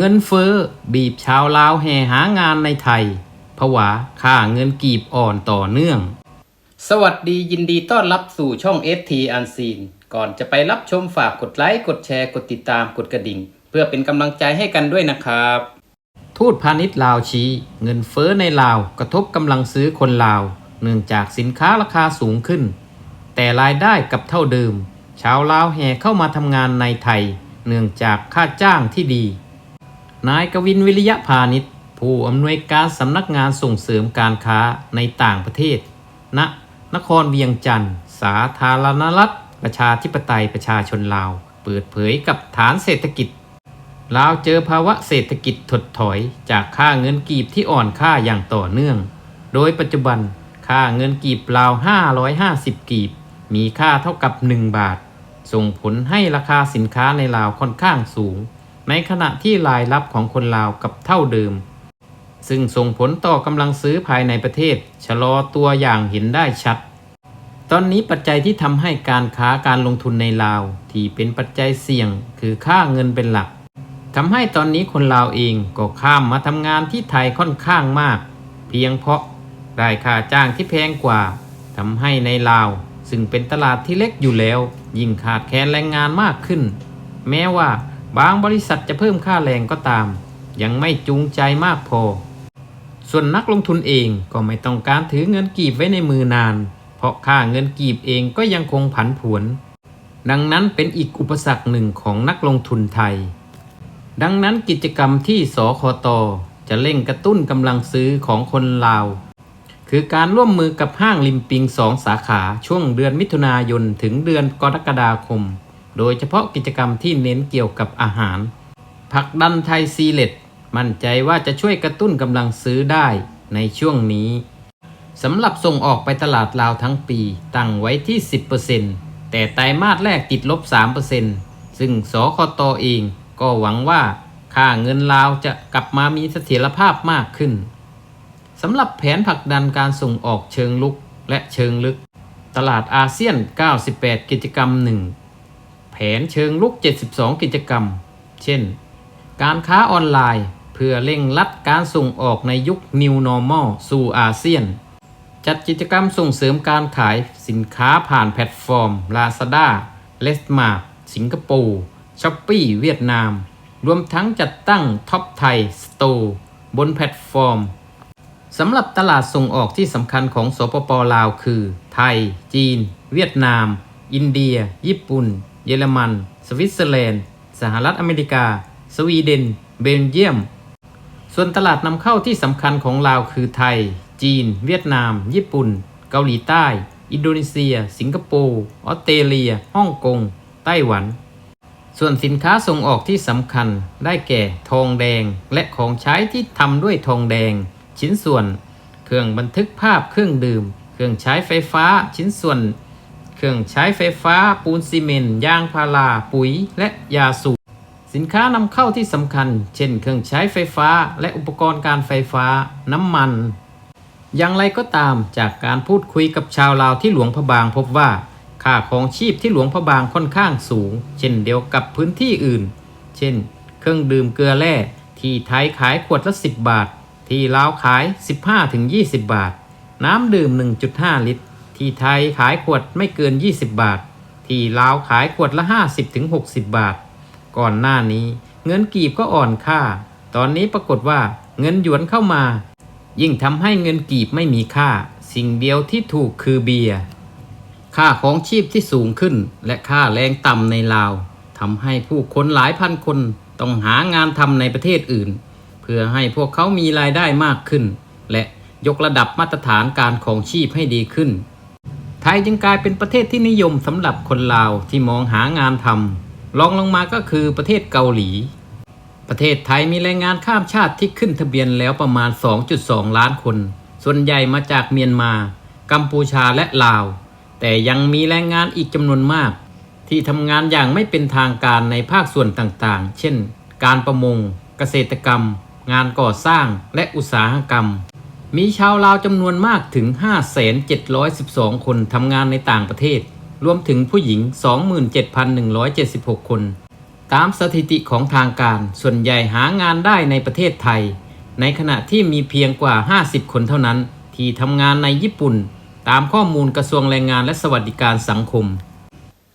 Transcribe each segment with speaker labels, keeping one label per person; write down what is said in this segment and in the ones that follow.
Speaker 1: เงินเฟ้อบีบชาวลาวแห่หางานในไทยผวาค่าเงินกีบอ่อนต่อเนื่อง สวัสดียินดีต้อนรับสู่ช่อง ST Unseen ก่อนจะไปรับชมฝากกดไลค์ กดแชร์ กดติดตาม กดกระดิ่ง เพื่อเป็นกำลังใจให้กันด้วยนะครับ ทูตพาณิชย์ลาวชี้ เงินเฟ้อในลาวกระทบกำลังซื้อคนลาว เนื่องจากสินค้าราคาสูงขึ้น แต่รายได้กับเท่าเดิม ชาวลาวแห่เข้ามาทำงานในไทย เนื่องจากค่าจ้างที่ดี นายกวินวิริยะพาณิชย์ ผู้อำนวยการสำนักงานส่งเสริมการค้าในต่างประเทศ ณ นครเวียงจันทร์ สาธารณรัฐ ประชาธิปไตยประชาชนลาว เปิดเผยกับฐานเศรษฐกิจ ลาวเจอภาวะเศรษฐกิจถดถอยจากค่าเงินกีบที่อ่อนค่าอย่างต่อเนื่อง โดยปัจจุบันค่าเงินกีบลาว 550 กีบ มีค่าเท่ากับ 1 บาท ส่งผลให้ราคาสินค้าในลาวค่อนข้างสูง ในขณะที่รายรับของคนลาวกับเท่าเดิม ซึ่งส่งผลต่อกำลังซื้อภายในประเทศ ชะลอตัวอย่างเห็นได้ชัด ตอนนี้ปัจจัยที่ทำให้การค้าการลงทุนในลาว ที่เป็นปัจจัยเสี่ยงคือค่าเงินเป็นหลักทำให้ตอนนี้คนลาวเองก็ข้ามมาทำงานที่ไทยค่อนข้างมาก เพียงเพราะได้ค่าจ้างที่แพงกว่าทำให้ในลาว ซึ่งเป็นตลาดที่เล็กอยู่แล้ว ยิ่งขาดแคลนแรงงานมากขึ้น แม้ว่า บางบริษัทจะเพิ่มค่าแรงก็ตาม ยังไม่จูงใจมากพอ ส่วนนักลงทุนเองก็ไม่ต้องการถือเงินกีบไว้ในมือนาน เพราะค่าเงินกีบเองก็ยังคงผันผวน ดังนั้นเป็นอีกอุปสรรคหนึ่งของนักลงทุนไทย ดังนั้นกิจกรรมที่สคตจะเร่งกระตุ้นกำลังซื้อของคนลาว คือการร่วมมือกับห้างลิมปิงสองสาขาช่วงเดือนมิถุนายนถึงเดือนกรกฎาคม โดยเฉพาะกิจกรรมที่เน้นเกี่ยวกับอาหารผักดันไทยซีเล็ตมั่นใจว่าจะช่วยกระตุ้นกำลังซื้อได้ในช่วงนี้สำหรับส่งออกไปตลาดลาวทั้งปี ตั้งไว้ที่ 10%แต่ไตรมาสแรกติดลบ 3%ซึ่งสคตเองก็หวังว่าค่าเงินลาวจะกลับมามีเสถียรภาพมากขึ้นสำหรับแผนผลักดันการส่งออกเชิงลุกและเชิงลึก ตลาดอาเซียน 98 กิจกรรม1แผนเชิงลุก 72 กิจกรรม เช่น การค้าออนไลน์ เพื่อเร่งรัดการส่งออกในยุค New Normal สู่อาเซียน จัดกิจกรรมส่งเสริมการขายสินค้าผ่านแพลตฟอร์ม Lazada, l e s m a r t สิงคโปร์ช้อปปี้เวียดนาม รวมทั้งจัดตั้งท็อปไทยสโตร์บนแพลตฟอร์มสำหรับตลาดส่งออกที่สำคัญของสปปลาวคือ ไทย จีน เวียดนาม อินเดีย ญี่ปุ่น เยอรมัน สวิตเซอร์แลนด์ สหรัฐอเมริกา สวีเดน เบลเยียม ส่วนตลาดนำเข้าที่สำคัญของลาวคือไทย จีน เวียดนาม ญี่ปุ่น เกาหลีใต้ อินโดนีเซีย สิงคโปร์ ออสเตรเลีย ฮ่องกง ไต้หวัน ส่วนสินค้าส่งออกที่สำคัญได้แก่ ทองแดง และของใช้ที่ทำด้วยทองแดง ชิ้นส่วน เครื่องบันทึกภาพ เครื่องดื่ม เครื่องใช้ไฟฟ้า ชิ้นส่วน เครื่องใช้ไฟฟ้าปูนซีเมนต์ยางพาราปุ๋ยและยาสูบสินค้านำเข้าที่สำคัญ เช่น เครื่องใช้ไฟฟ้า และอุปกรณ์การไฟฟ้า น้ำมัน อย่างไรก็ตามจากการพูดคุยกับชาวลาวที่หลวงพระบางพบว่าค่าของชีพที่หลวงพระบางค่อนข้างสูง เช่นเดียวกับพื้นที่อื่น เช่น เครื่องดื่มเกลือแร่ที่ไทยขายขวดละ 10 บาท ที่ลาวขาย 15-20 บาท น้ำดื่ม 1.5 ลิตร ที่ไทยขายขวดไม่เกิน 20 บาท ที่ลาวขายขวดละ 50-60 บาท ก่อนหน้านี้ เงินกีบก็อ่อนค่า ตอนนี้ปรากฏว่าเงินหยวนเข้ามา ยิ่งทำให้เงินกีบไม่มีค่า สิ่งเดียวที่ถูกคือเบียร์ค่าของชีพที่สูงขึ้น และค่าแรงต่ำในลาวทำให้ผู้คนหลายพันคนต้องหางานทำในประเทศอื่น เพื่อให้พวกเขามีรายได้มากขึ้น และยกระดับมาตรฐานการของชีพให้ดีขึ้น ยจึงกลายเป็นประเทศที่นิยมสำหรับคนลาวที่มองหางานทำรองลงมาก็คือประเทศเกาหลี ประเทศไทยมีแรงงานข้ามชาติที่ขึ้นทะเบียนแล้วประมาณ 2.2 ล้านคน ส่วนใหญ่มาจากเมียนมา กัมพูชาและลาว แต่ยังมีแรงงานอีกจำนวนมาก ที่ทำงานอย่างไม่เป็นทางการในภาคส่วนต่างๆ เช่น การประมง เกษตรกรรม งานก่อสร้างและอุตสาหกรรม มีชาวลาวจำนวนมากถึง 5,712 คนทำงานในต่างประเทศ รวมถึงผู้หญิง 27,176 คน ตามสถิติของทางการ ส่วนใหญ่หางานได้ในประเทศไทย ในขณะที่มีเพียงกว่า 50 คนเท่านั้น ที่ทำงานในญี่ปุ่น ตามข้อมูลกระทรวงแรงงานและสวัสดิการสังคม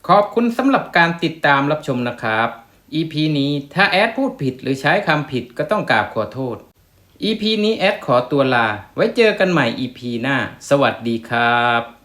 Speaker 1: ขอบคุณสำหรับการติดตามรับชมนะครับ EP นี้ถ้าแอดพูดผิดหรือใช้คำผิดก็ต้องกราบขอโทษ EP นี้แอดขอตัวลา ไว้เจอกันใหม่ EP หน้า สวัสดีครับ